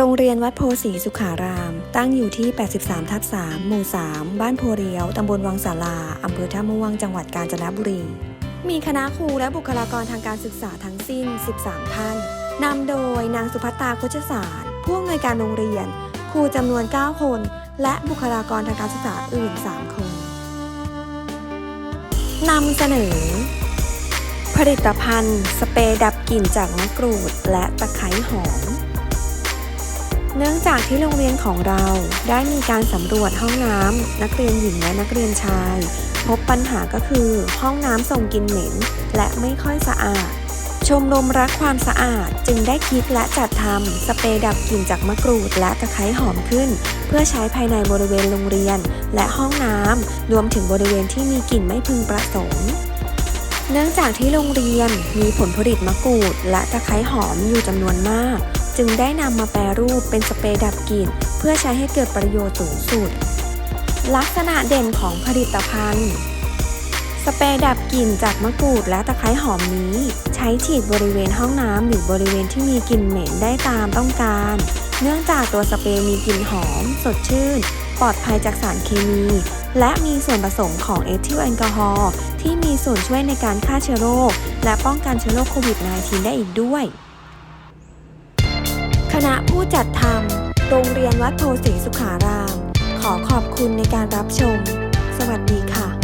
โรงเรียนวัดโพสีสุขาราม ตั้งอยู่ที่ 83 ทับ 3 หมู่ 3 บ้านโพเรียว ตำบลวังสาลา อำเภอท่าม่วง จังหวัดกาญจนบุรี มีคณะครูและบุคลากรทางการศึกษาทั้งสิ้น 13 ท่าน นำโดยนางสุภัตตาโคชสารผู้อำนวยการโรงเรียน ครูจำนวน 9 คน และบุคลากรทางการศึกษาอื่น 3 คนนำเสนอ ผลิตภัณฑ์ สเปรย์ดับกลิ่นจากมะกรูดและตะไคร้หอม เนื่องจากที่โรงเรียนของเราได้มีการสำรวจห้องน้ำนักเรียนหญิงและนักเรียนชาย พบปัญหาก็คือห้องน้ำส่งกลิ่นเหม็น และไม่ค่อยสะอาด ชมรมรักความสะอาดจึงได้คิดและจัดทำสเปรย์ดับกลิ่นจากมะกรูดและตะไคร้หอมขึ้น เพื่อใช้ภายในบริเวณโรงเรียน และห้องน้ำรวมถึงบริเวณที่มีกลิ่นไม่พึงประสงค์เนื่องจากที่โรงเรียนมีผลผลิตมะกรูดและตะไคร้หอมอยู่จำนวนมาก จึงได้นำมาแปรรูปเป็นสเปรย์ดับกลิ่นเพื่อใช้ให้เกิดประโยชน์สูงสุด ลักษณะเด่นของผลิตภัณฑ์ สเปรย์ดับกลิ่นจากมะกรูดและตะไคร้หอมนี้ ใช้ฉีดบริเวณห้องน้ำหรือบริเวณที่มีกลิ่นเหม็นได้ตามต้องการ เนื่องจากตัวสเปรย์มีกลิ่นหอม สดชื่น ปลอดภัยจากสารเคมี และมีส่วนผสมของเอทิลแอลกอฮอล์ที่มีส่วนช่วยในการฆ่าเชื้อโรคและป้องกันเชื้อโรคโควิด -19 ได้อีกด้วย ณะผู้จัดทำโรงเรียนวัดโพสีสุขาราม ขอขอบคุณในการรับชม สวัสดีค่ะ